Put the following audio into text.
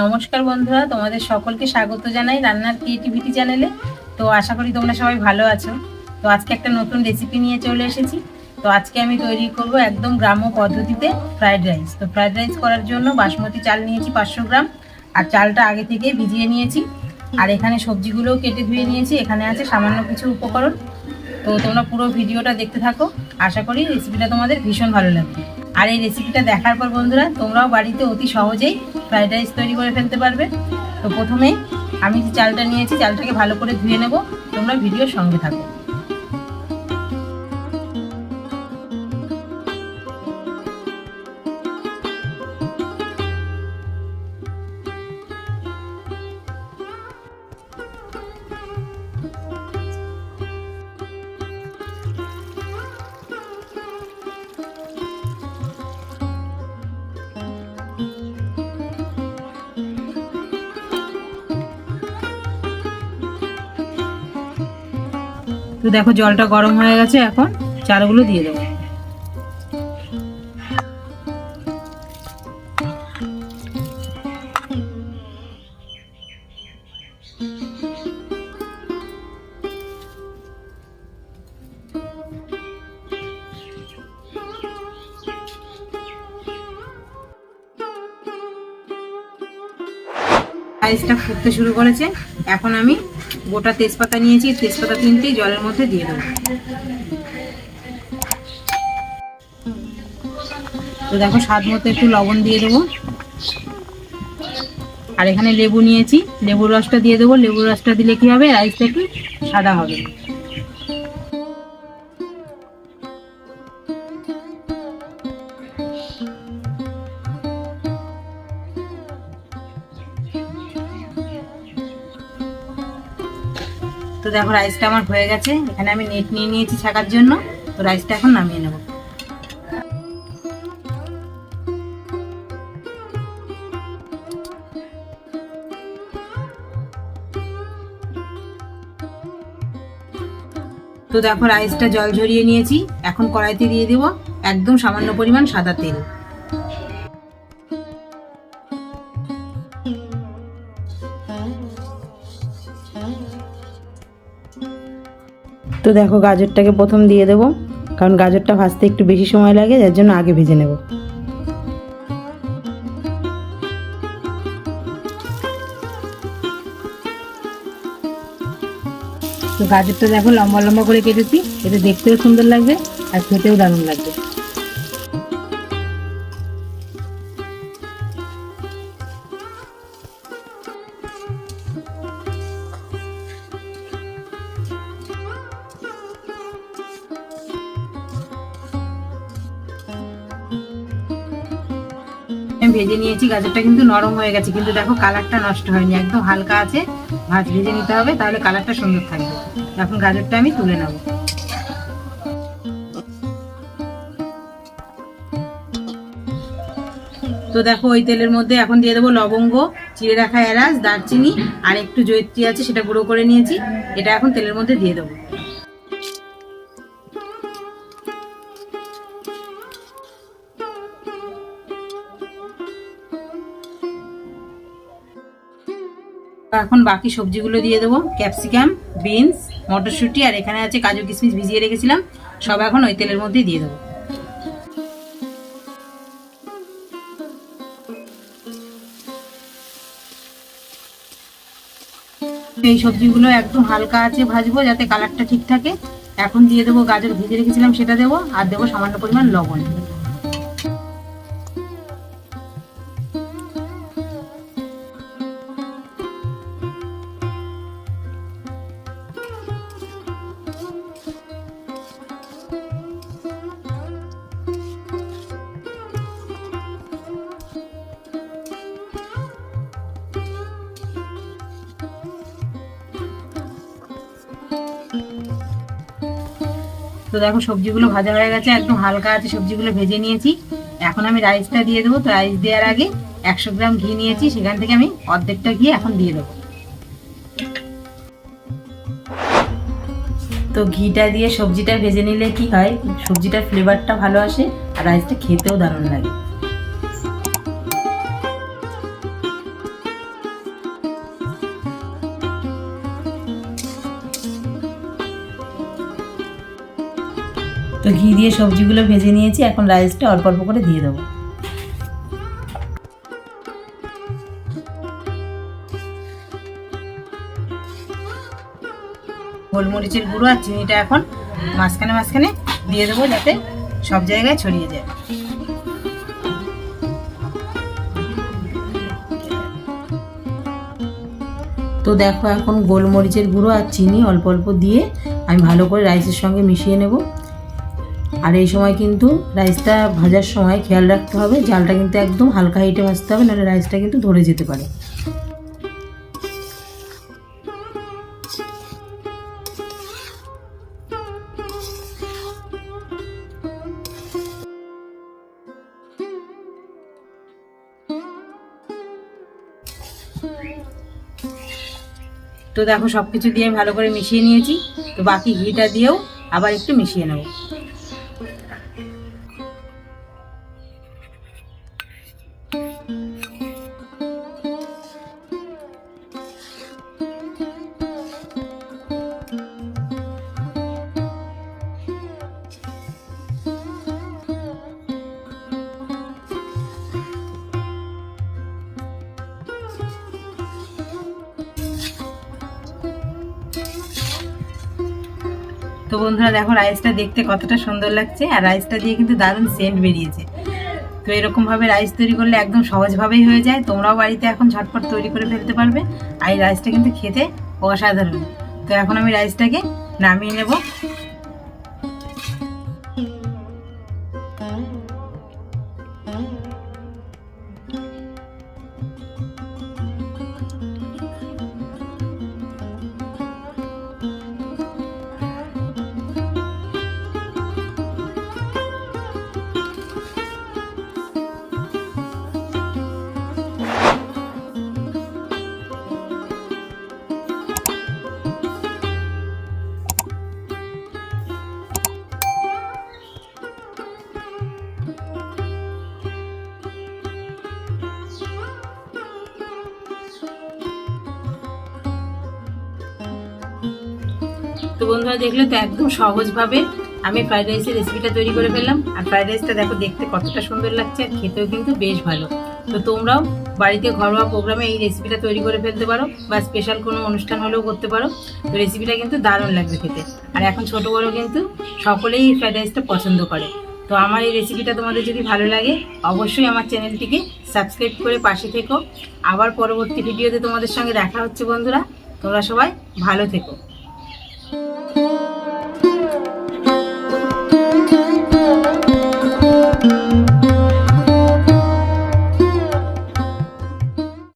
নমস্কার বন্ধুরা, তোমাদের সকলকে স্বাগত জানাই রান্নার ক্রিয়েটিভিটি চ্যানেলে তো আশা করি তোমরা সবাই ভালো আছো। তো আজকে একটা নতুন রেসিপি নিয়ে চলে এসেছি। তো আজকে আমি তৈরি করব একদম গ্রাম্য পদ্ধতিতে ফ্রাইড রাইস তো ফ্রাইড রাইস করার জন্য বাসমতি চাল নিয়েছি পাঁচশো গ্রাম। আর চালটা আগে থেকে ভিজিয়ে নিয়েছি। আর এখানে সবজিগুলোও কেটে ধুয়ে নিয়েছি। এখানে আছে সামান্য কিছু উপকরণ। তো তোমরা পুরো ভিডিওটা দেখতে থাকো। আশা করি রেসিপিটা তোমাদের ভীষণ ভালো লাগবে। আর এই রেসিপিটা দেখার পর বন্ধুরা, তোমরাও বাড়িতে অতি সহজেই ফ্রাইড রাইস তৈরি করে ফেলতে পারবে। তো প্রথমে আমি যে চালটা নিয়েছি, চালটাকে ভালো করে ধুয়ে নেব। তোমরা ভিডিওর সঙ্গে থাকো। তো দেখো জলটা গরম হয়ে গেছে এখন চালগুলো দিয়ে দেবো। রাইসটা ফুটতে শুরু করেছে। এখন আমি গোটা তেজপাতা নিয়েছি, তেজপাতা তিনটে, জলের মধ্যে দিয়ে দেবো। তো দেখো, স্বাদ মতো একটু লবণ দিয়ে দেবো। আর এখানে লেবু নিয়েছি, লেবুর রসটা দিয়ে দেবো। লেবুর রসটা দিলে কি হবে? রাইসটা একটু সাদা হবে। তো দেখো রাইসটা আমার হয়ে গেছে। এখানে আমি নেট নিয়ে নিয়েছি ছাকার জন্য। তো রাইসটা এখন নামিয়ে নেব। তো দেখো রাইসটা জল ঝরিয়ে নিয়েছি। এখন কড়াইতে দিয়ে দেবো একদম সামান্য পরিমাণ সাদা তেল। তো দেখো গাজরটাকে প্রথম দিয়ে দেবো, কারণ গাজরটা ভাজতে একটু বেশি সময় লাগে, যার জন্য আগে ভেজে নেব। তো গাজরটা দেখো লম্বা লম্বা করে কেটেছি, এটা দেখতেও সুন্দর লাগবে আর খেতেও দারুণ লাগবে। ভেজে নিয়েছি, গাজরটা কিন্তু নরম হয়ে গেছে, কিন্তু দেখো কালারটা নষ্ট হয়নি, একদম হালকা আছে। ভাজ ভেজে নিতে হবে, তাহলে কালারটা সুন্দর থাকবে। এখন গাজরটা আমি তুলে নেব। তো দেখো ওই তেলের মধ্যে এখন দিয়ে দেবো লবঙ্গ, চিড়ে রাখা এলাচ, দারচিনি, আর একটু জৈত্রী আছে, সেটা গুঁড়ো করে নিয়েছি। এটা এখন তেলের মধ্যে দিয়ে দেবো। এখন বাকি সবজিগুলো দিয়ে দেবো। ক্যাপসিকাম, বিনস, মটরশুঁটি, আর এখানে আছে কাজু কিশমিশ ভিজিয়ে রেখেছিলাম। সব এখন ওই তেলের মধ্যে দিয়ে দেবো। এই সবজিগুলো একদম হালকা আছে ভাজবো যাতে কালারটা ঠিক থাকে। এখন দিয়ে দেবো গাজর ভেজে রেখেছিলাম সেটা দেবো, আর দেবো সামান্য পরিমাণ লবণ। তো দেখো সবজিগুলো ভাজা হয়ে গেছে, একদম হালকা আছে সবজিগুলো ভেজে নিয়েছি। এখন আমি রাইসটা দিয়ে দেবো। তো রাইস দেওয়ার আগে একশো গ্রাম ঘি নিয়েছি, সেখান থেকে আমি অর্ধেকটা ঘি এখন দিয়ে দেবো। তো ঘিটা দিয়ে সবজিটা ভেজে নিলে কি হয়, সবজিটার ফ্লেভারটা ভালো আসে আর রাইসটা খেতেও দারুণ লাগে। তো ঘি দিয়ে সবজিগুলো ভেজে নিয়েছি, এখন রাইসটা অল্প অল্প করে দিয়ে দেবো। গোলমরিচের গুঁড়ো আর চিনিটা এখন মাঝখানে মাঝখানে দিয়ে দেবো যাতে সব জায়গায় ছড়িয়ে যায়। তো দেখো এখন গোলমরিচের গুঁড়ো আর চিনি অল্প অল্প দিয়ে আমি ভালো করে রাইসের সঙ্গে মিশিয়ে নেব। আর এই সময় কিন্তু রাইসটা ভাজার সময় খেয়াল রাখতে হবে। জালটা কিন্তু একদম হালকা হিটে ভাজতে হবে, নাহলে রাইসটা কিন্তু ধরে যেতে পারে। তো দেখো সব কিছু দিয়ে ভালো করে মিশিয়ে নিয়েছি। তো বাকি ঘিটা দিয়েও আবার একটু মিশিয়ে নেব। তো বন্ধুরা দেখো রাইসটা দেখতে কতটা সুন্দর লাগছে, আর রাইসটা দিয়ে কিন্তু দারুণ সেন্ট বেরিয়েছে। তো এরকমভাবে রাইস তৈরি করলে একদম সহজভাবেই হয়ে যায়, তোমরাও বাড়িতে এখন ঝটপট তৈরি করে ফেলতে পারবে, আর এই রাইসটা কিন্তু খেতে অসাধারণ। তো এখন আমি রাইসটাকে নামিয়ে নেব। তো বন্ধুরা দেখলে তো একদম সহজভাবে আমি ফ্রাইড রাইসের রেসিপিটা তৈরি করে ফেললাম। আর ফ্রাইড রাইসটা দেখো দেখতে কতটা সুন্দর লাগছে আর খেতেও কিন্তু বেশ ভালো। তো তোমরাও বাড়িতে ঘরোয়া প্রোগ্রামে এই রেসিপিটা তৈরি করে ফেলতে পারো বা স্পেশাল কোনো অনুষ্ঠান হলেও করতে পারো। তো রেসিপিটা কিন্তু দারুণ লাগবে খেতে। আর এখন ছোট বড় কিন্তু সকলেই এই ফ্রাইড রাইসটা পছন্দ করে। তো আমার এই রেসিপিটা তোমাদের যদি ভালো লাগে, অবশ্যই আমার চ্যানেলটিকে সাবস্ক্রাইব করে পাশে থেকো। আবার পরবর্তী ভিডিওতে তোমাদের সঙ্গে দেখা হচ্ছে বন্ধুরা। তোমরা সবাই ভালো থেকো।